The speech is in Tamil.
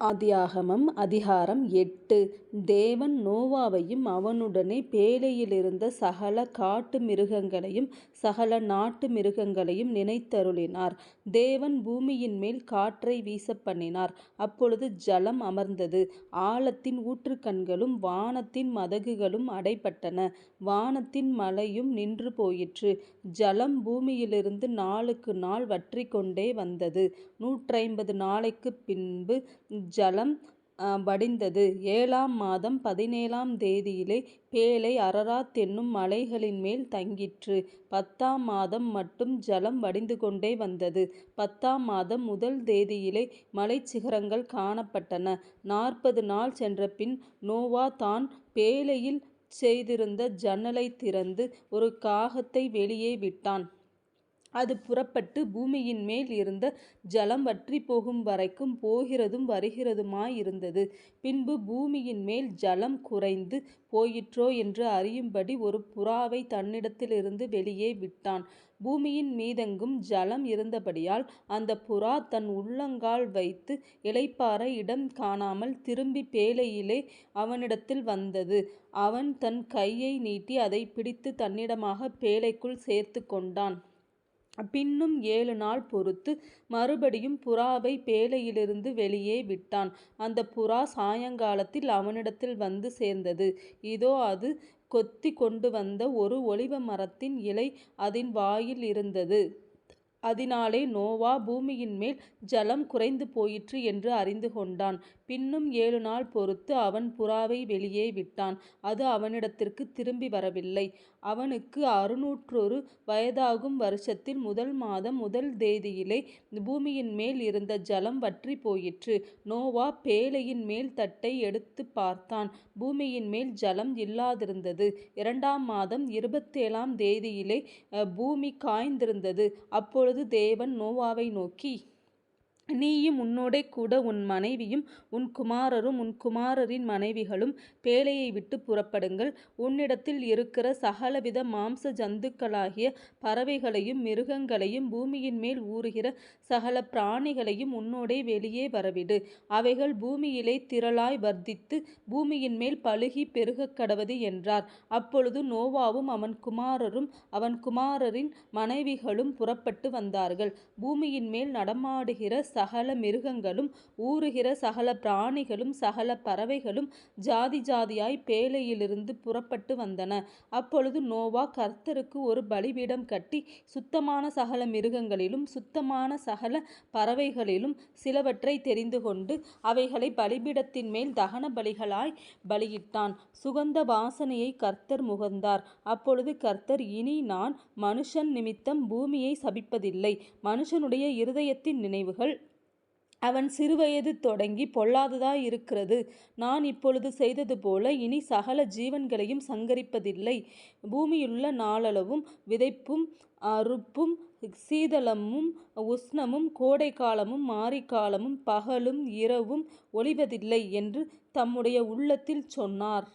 ஆதியாகமம் அதிகாரம் எட்டு தேவன் நோவாவையும் அவனுடனே பேழையிலிருந்த சகல காட்டு மிருகங்களையும் சகல நாட்டு மிருகங்களையும் நினைத்தருளினார். தேவன் பூமியின்மேல் காற்றை வீசப்பண்ணினார். அப்பொழுது ஜலம் அமர்ந்தது. ஆழத்தின் ஊற்றுக்கண்களும் வானத்தின் மதகுகளும் அடைப்பட்டன வானத்தின் மலையும் நின்று போயிற்று. ஜலம் பூமியிலிருந்து நாளுக்கு நாள் வற்றிக்கொண்டே வந்தது. நூற்றைம்பது நாளைக்கு பின்பு ஜலம் வடிந்தது. ஏழாம் மாதம் பதினேழாம் தேதியிலே பேழை அரராத் என்னும் மலைகளின்மேல் தங்கிற்று. பத்தாம் மாதம் மட்டும் ஜலம் வடிந்துகொண்டே வந்தது. பத்தாம் மாதம் முதல் தேதியிலே மலைச் சிகரங்கள் காணப்பட்டன. நாற்பது நாள் சென்றபின் நோவா தான் பேழையில் செய்திருந்த ஜன்னலைத் திறந்து ஒரு காகத்தை வெளியே விட்டான். அது புறப்பட்டு பூமியின் மேல் இருந்த ஜலம் வற்றி போகும் வரைக்கும் போகிறதும் வருகிறதுமாயிருந்தது. பின்பு பூமியின் மேல் ஜலம் குறைந்து போயிற்றோ என்று அறியும்படி ஒரு புறாவை தன்னிடத்திலிருந்து வெளியே விட்டான். பூமியின் மீதெங்கும் ஜலம் இருந்தபடியால் அந்த புறா தன் உள்ளங்கால் வைத்து இலைப்பார இடம் காணாமல் திரும்பி பேழையிலே அவனிடத்தில் வந்தது. அவன் தன் கையை நீட்டி அதைப் பிடித்து தன்னிடமாகப் பேழைக்குள் சேர்த்துக்கொண்டான். பின்னும் ஏழு நாள் பொறுத்து மறுபடியும் புறாவை பேழையிலிருந்து வெளியே விட்டான். அந்த புறா சாயங்காலத்தில் அவனிடத்தில் வந்து சேர்ந்தது. இதோ அது கொத்தி கொண்டு வந்த ஒரு ஒலிவ மரத்தின் இலை அதன் வாயில் இருந்தது. அதினாலே நோவா பூமியின் மேல் ஜலம் குறைந்து போயிற்று என்று அறிந்து கொண்டான் பின்னும் ஏழு நாள் பொறுத்து அவன் புறாவை வெளியே விட்டான். அது அவனிடத்திற்கு திரும்பி வரவில்லை. அவனுக்கு அறுநூற்றொரு வயதாகும் வருஷத்தில் முதல் மாதம் முதல் தேதியிலே பூமியின் மேல் இருந்த ஜலம் வற்றி போயிற்று. நோவா பேலையின் மேல் தட்டை எடுத்துப் பார்த்தான். பூமியின் மேல் ஜலம் இல்லாதிருந்தது. இரண்டாம் மாதம் இருபத்தேழாம் தேதியிலே பூமி காய்ந்திருந்தது. அப்பொழுது தேவன் நோவாவை நோக்கி நீயும் உன்னோடே கூட உன் மனைவியும் உன் குமாரரும் உன் குமாரரின் மனைவிகளும் பேழையை விட்டு புறப்படுங்கள். உன்னிடத்தில் இருக்கிற சகலவித மாம்ச ஜந்துக்களாகிய பறவைகளையும் மிருகங்களையும் பூமியின் மேல் ஊறுகிற சகல பிராணிகளையும் உன்னோடே வெளியே வரவிடு. அவைகள் பூமியிலே திரளாய் வர்த்தித்து பூமியின் மேல் பழுகி பெருகக் பெருகக்கடவது என்றார். அப்பொழுது நோவாவும் அவன் குமாரரும் அவன் குமாரரின் மனைவிகளும் புறப்பட்டு வந்தார்கள். பூமியின் மேல் நடமாடுகிற சகல மிருகங்களும் ஊறுகிற சகல பிராணிகளும் சகல பறவைகளும் ஜாதி ஜாதியாய் பேழையிலிருந்து புறப்பட்டு வந்தன. அப்பொழுது நோவா கர்த்தருக்கு ஒரு பலிபீடம் கட்டி சுத்தமான சகல மிருகங்களிலும் சுத்தமான சகல பறவைகளிலும் சிலவற்றை தெரிந்து கொண்டு அவைகளை பலிபீடத்தின் பலிபீடத்தின்மேல் தகன பலிகளாய் பலியிட்டான். சுகந்த வாசனையை கர்த்தர் முகர்ந்தார். அப்பொழுது கர்த்தர் இனி நான் மனுஷன் நிமித்தம் பூமியை சபிப்பதில்லை. மனுஷனுடைய இருதயத்தின் நினைவுகள் அவன் சிறுவயது தொடங்கி பொல்லாததாய் இருக்கிறது நான் இப்பொழுது செய்தது போல இனி சகல ஜீவன்களையும் சங்கரிப்பதில்லை. பூமியுள்ள நாளளவும் விதைப்பும் அறுப்பும் சீதளமும் உஷ்ணமும் கோடைக்காலமும் மாரிக்காலமும் பகலும் இரவும் ஒளிவதில்லை என்று தம்முடைய உள்ளத்தில் சொன்னார்.